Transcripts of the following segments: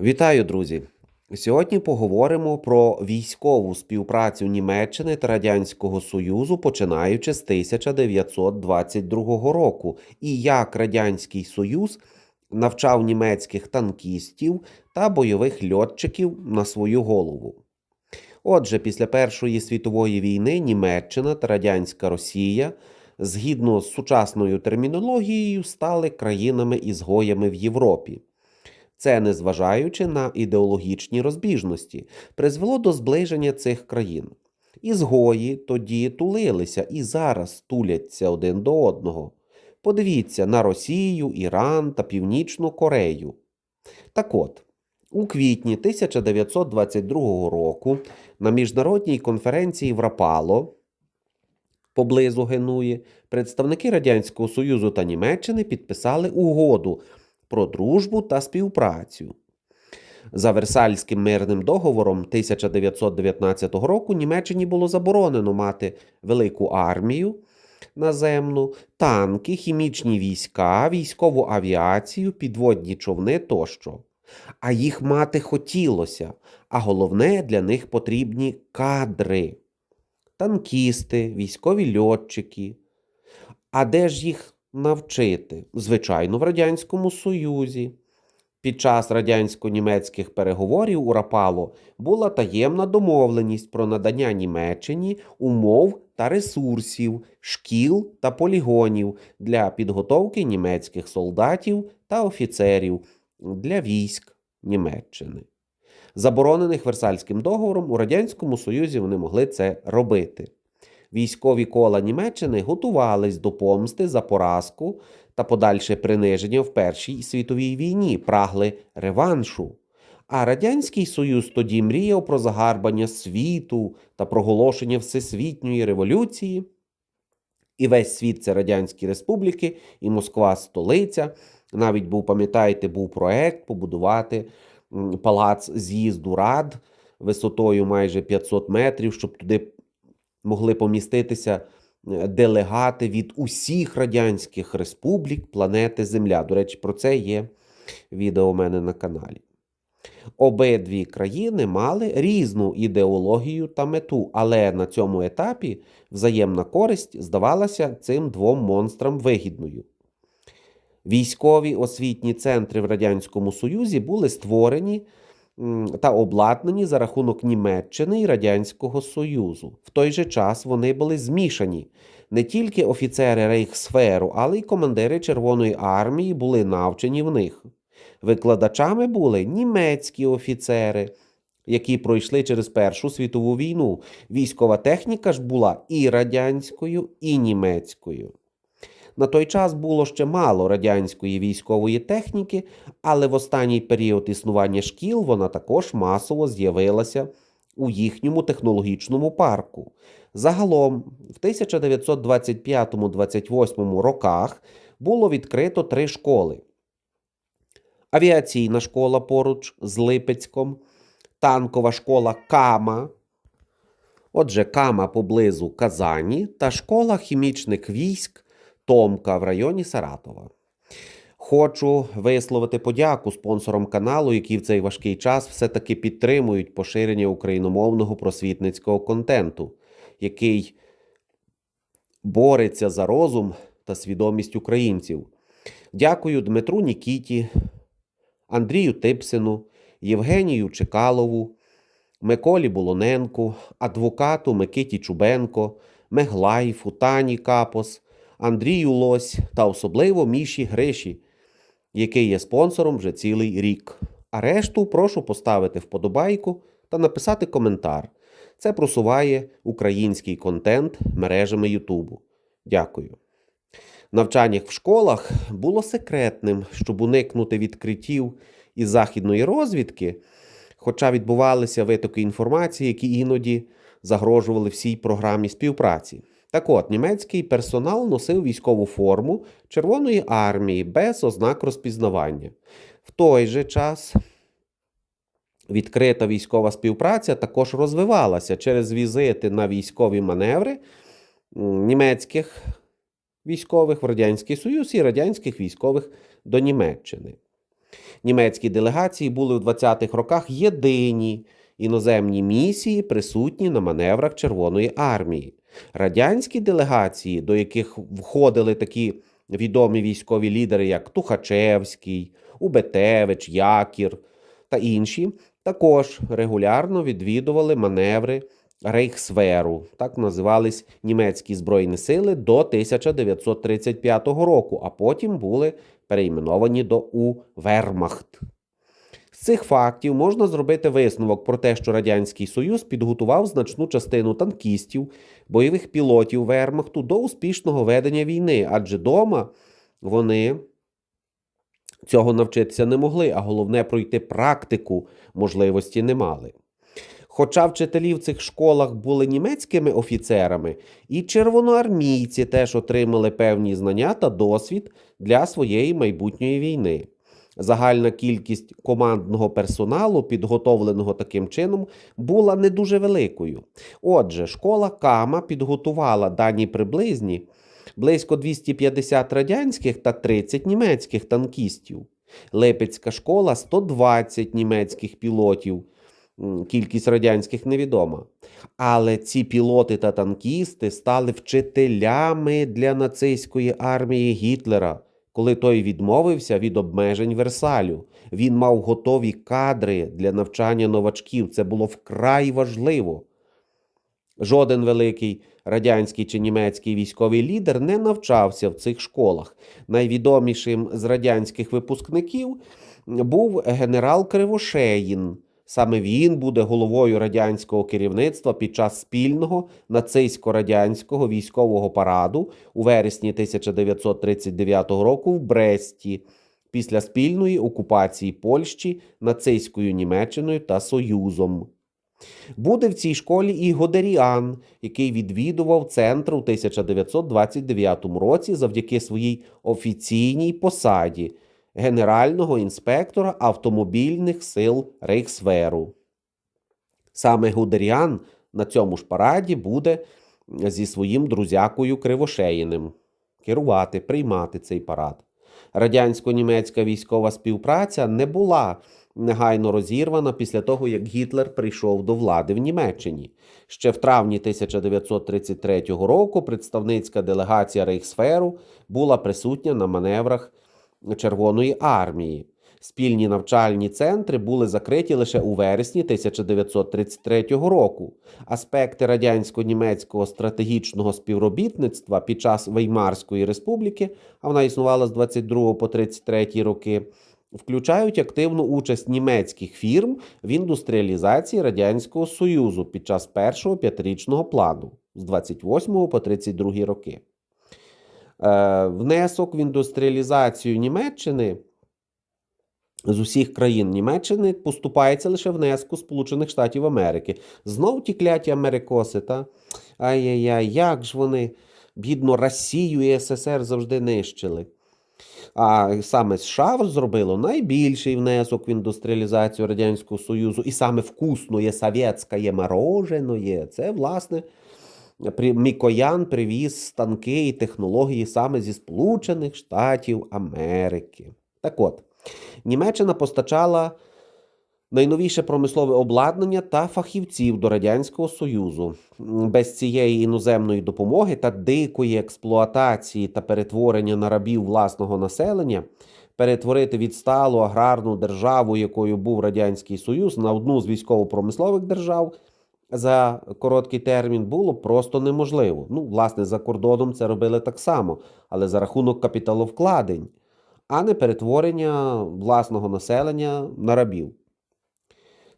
Вітаю, друзі! Сьогодні поговоримо про військову співпрацю Німеччини та Радянського Союзу, починаючи з 1922 року, і як Радянський Союз навчав німецьких танкістів та бойових льотчиків на свою голову. Отже, після Першої світової війни Німеччина та Радянська Росія, згідно з сучасною термінологією, стали країнами-ізгоями в Європі. Це, незважаючи на ідеологічні розбіжності, призвело до зближення цих країн. Ізгої тоді тулилися і зараз туляться один до одного. Подивіться на Росію, Іран та Північну Корею. Так от, у квітні 1922 року на міжнародній конференції в Рапало поблизу Генуї представники Радянського Союзу та Німеччини підписали угоду про дружбу та співпрацю. За Версальським мирним договором 1919 року Німеччині було заборонено мати велику армію наземну, танки, хімічні війська, військову авіацію, підводні човни тощо. А їх мати хотілося, а головне для них потрібні кадри, танкісти, військові льотчики. А де ж їх навчити? Звичайно, в Радянському Союзі. Під час радянсько-німецьких переговорів у Рапало була таємна домовленість про надання Німеччині умов та ресурсів, шкіл та полігонів для підготовки німецьких солдатів та офіцерів для військ Німеччини. Заборонених Версальським договором у Радянському Союзі вони могли це робити. Військові кола Німеччини готувались до помсти за поразку та подальше приниження в Першій світовій війні, прагли реваншу. А Радянський Союз тоді мріяв про загарбання світу та проголошення Всесвітньої революції. І весь світ це Радянські Республіки, і Москва столиця. Навіть був, пам'ятаєте, був проект побудувати палац з'їзду рад висотою майже 500 метрів, щоб туди могли поміститися делегати від усіх радянських республік планети Земля. До речі, про це є відео у мене на каналі. Обидві країни мали різну ідеологію та мету, але на цьому етапі взаємна користь здавалася цим двом монстрам вигідною. Військові освітні центри в Радянському Союзі були створені та обладнані за рахунок Німеччини і Радянського Союзу. В той же час вони були змішані. Не тільки офіцери Рейхсферу, але й командири Червоної армії були навчені в них. Викладачами були німецькі офіцери, які пройшли через Першу світову війну. Військова техніка ж була і радянською, і німецькою. На той час було ще мало радянської військової техніки, але в останній період існування шкіл вона також масово з'явилася у їхньому технологічному парку. Загалом, в 1925-28 роках було відкрито три школи: авіаційна школа поруч з Липецьком, танкова школа Кама. Отже, Кама поблизу Казані та школа хімічних військ. Томка в районі Саратова. Хочу висловити подяку спонсорам каналу, які в цей важкий час все-таки підтримують поширення україномовного просвітницького контенту, який бореться за розум та свідомість українців. Дякую Дмитру Нікіті, Андрію Типсину, Євгенію Чекалову, Миколі Болоненку, адвокату Микиті Чубенко, Меглайфу, Тані Капос. Андрію Лось та особливо Міші Гриші, який є спонсором вже цілий рік. А решту прошу поставити вподобайку та написати коментар. Це просуває український контент мережами Ютубу. Дякую. Навчання в школах було секретним, щоб уникнути відкриттів із західної розвідки, хоча відбувалися витоки інформації, які іноді загрожували всій програмі співпраці. Так от, німецький персонал носив військову форму Червоної армії без ознак розпізнавання. В той же час відкрита військова співпраця також розвивалася через візити на військові маневри німецьких військових в Радянський Союз і радянських військових до Німеччини. Німецькі делегації були в 20-х роках єдині іноземні місії, присутні на маневрах Червоної армії. Радянські делегації, до яких входили такі відомі військові лідери, як Тухачевський, Убетевич, Якір та інші, також регулярно відвідували маневри Рейхсверу, так називались німецькі збройні сили до 1935 року, а потім були перейменовані до У. З цих фактів можна зробити висновок про те, що Радянський Союз підготував значну частину танкістів, бойових пілотів Вермахту до успішного ведення війни, адже дома вони цього навчитися не могли, а головне пройти практику можливості не мали. Хоча вчителі в цих школах були німецькими офіцерами, і червоноармійці теж отримали певні знання та досвід для своєї майбутньої війни. Загальна кількість командного персоналу, підготовленого таким чином, була не дуже великою. Отже, школа Кама підготувала дані приблизні близько 250 радянських та 30 німецьких танкістів. Липецька школа 120 німецьких пілотів. Кількість радянських невідома. Але ці пілоти та танкісти стали вчителями для нацистської армії Гітлера, коли той відмовився від обмежень Версалю. Він мав готові кадри для навчання новачків. Це було вкрай важливо. Жоден великий радянський чи німецький військовий лідер не навчався в цих школах. Найвідомішим з радянських випускників був генерал Кривошеїн. Саме він буде головою радянського керівництва під час спільного нацистсько-радянського військового параду у вересні 1939 року в Бресті після спільної окупації Польщі нацистською Німеччиною та Союзом. Буде в цій школі і Годеріан, який відвідував центр у 1929 році завдяки своїй офіційній посаді генерального інспектора автомобільних сил Рейхсверу. Саме Гудеріан на цьому ж параді буде зі своїм друзякою Кривошеїним керувати, приймати цей парад. Радянсько-німецька військова співпраця не була негайно розірвана після того, як Гітлер прийшов до влади в Німеччині. Ще в травні 1933 року представницька делегація Рейхсферу була присутня на маневрах Червоної армії. Спільні навчальні центри були закриті лише у вересні 1933 року. Аспекти радянсько-німецького стратегічного співробітництва під час Веймарської республіки, а вона існувала з 22 по 33 роки, включають активну участь німецьких фірм в індустріалізації Радянського Союзу під час першого п'ятирічного плану з 28 по 32 роки. Е, внесок в індустріалізацію Німеччини з усіх країн Німеччини поступається лише внеску Сполучених Штатів Америки. Знов ті кляті Америкоси, та? Ай-яй-яй, як ж вони, бідно, Росію і СССР завжди нищили. А саме США зробило найбільший внесок в індустріалізацію Радянського Союзу, і саме вкусне совєтське мороженое, це, власне, Мікоян привіз станки і технології саме зі Сполучених Штатів Америки. Так от, Німеччина постачала найновіше промислове обладнання та фахівців до Радянського Союзу. Без цієї іноземної допомоги та дикої експлуатації та перетворення на рабів власного населення. Перетворити відсталу аграрну державу, якою був Радянський Союз, на одну з військово-промислових держав за короткий термін було просто неможливо. Ну, власне, за кордоном це робили так само, але за рахунок капіталовкладень, а не перетворення власного населення на рабів.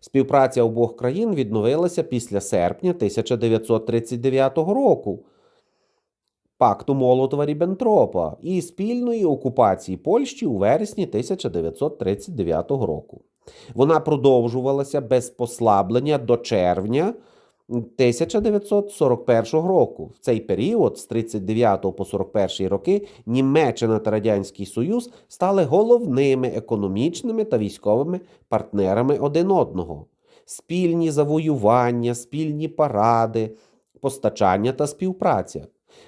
Співпраця обох країн відновилася після серпня 1939 року. Пакту Молотова Ріббентропа і спільної окупації Польщі у вересні 1939 року. Вона продовжувалася без послаблення до червня 1941 року. В цей період, з 39 по 41 роки, Німеччина та Радянський Союз стали головними економічними та військовими партнерами один одного. Спільні завоювання, спільні паради, постачання та співпраця.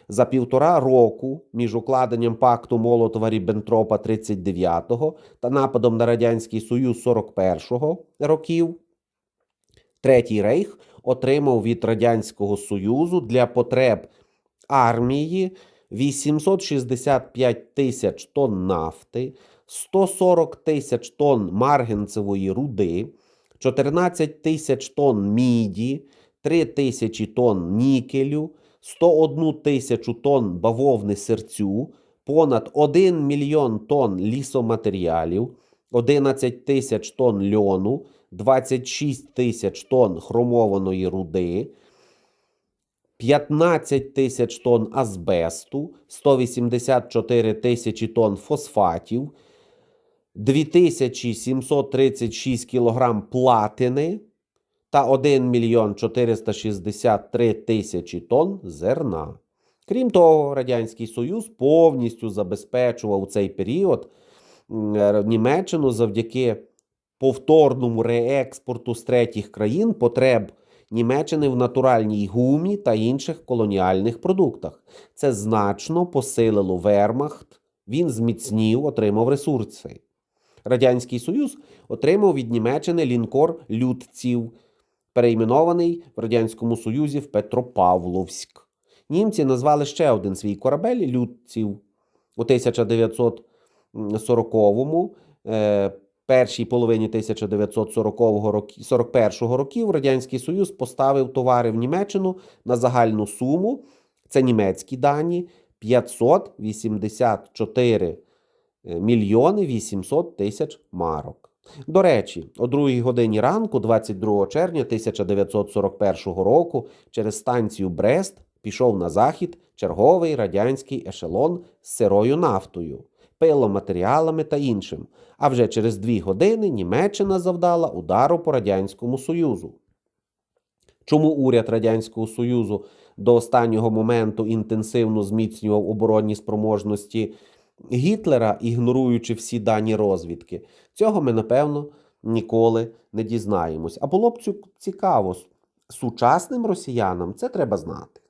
За півтора року між укладенням пакту Молотова Ріббентропа 39-го та нападом на Радянський Союз 41-го років Третій рейх отримав від Радянського Союзу для потреб армії 865 тисяч тонн нафти, 140 тисяч тонн маргенцевої руди, 14 тисяч тонн міді, 3 тисячі тонн нікелю, 101 тисячу тонн бавовни серцю, понад 1 мільйон тонн лісоматеріалів, 11 тисяч тонн льону, 26 тисяч тонн хромованої руди, 15 тисяч тонн азбесту, 184 тисячі тонн фосфатів, 2736 кілограм платини та 1 мільйон 463 тисячі тонн зерна. Крім того, Радянський Союз повністю забезпечував у цей період е, Німеччину завдяки повторному реекспорту з третіх країн потреб Німеччини в натуральній гумі та інших колоніальних продуктах. Це значно посилило Вермахт, він зміцнів, отримав ресурси. Радянський Союз отримав від Німеччини лінкор Людців, перейменований в Радянському Союзі в Петропавловськ. Німці назвали ще один свій корабель Людців у 1940-му, е, першій половині 1940 роки, 41 років Радянський Союз поставив товари в Німеччину на загальну суму, це німецькі дані, 584 мільйони 800 тисяч марок. До речі, о 2 годині ранку, 22 червня 1941 року, через станцію Брест пішов на захід черговий радянський ешелон з сирою нафтою, пиломатеріалами та іншим. А вже через дві години Німеччина завдала удару по Радянському Союзу. Чому уряд Радянського Союзу до останнього моменту інтенсивно зміцнював оборонні спроможності Гітлера, ігноруючи всі дані розвідки? Цього ми, напевно, ніколи не дізнаємось. А було б цікаво, сучасним росіянам це треба знати.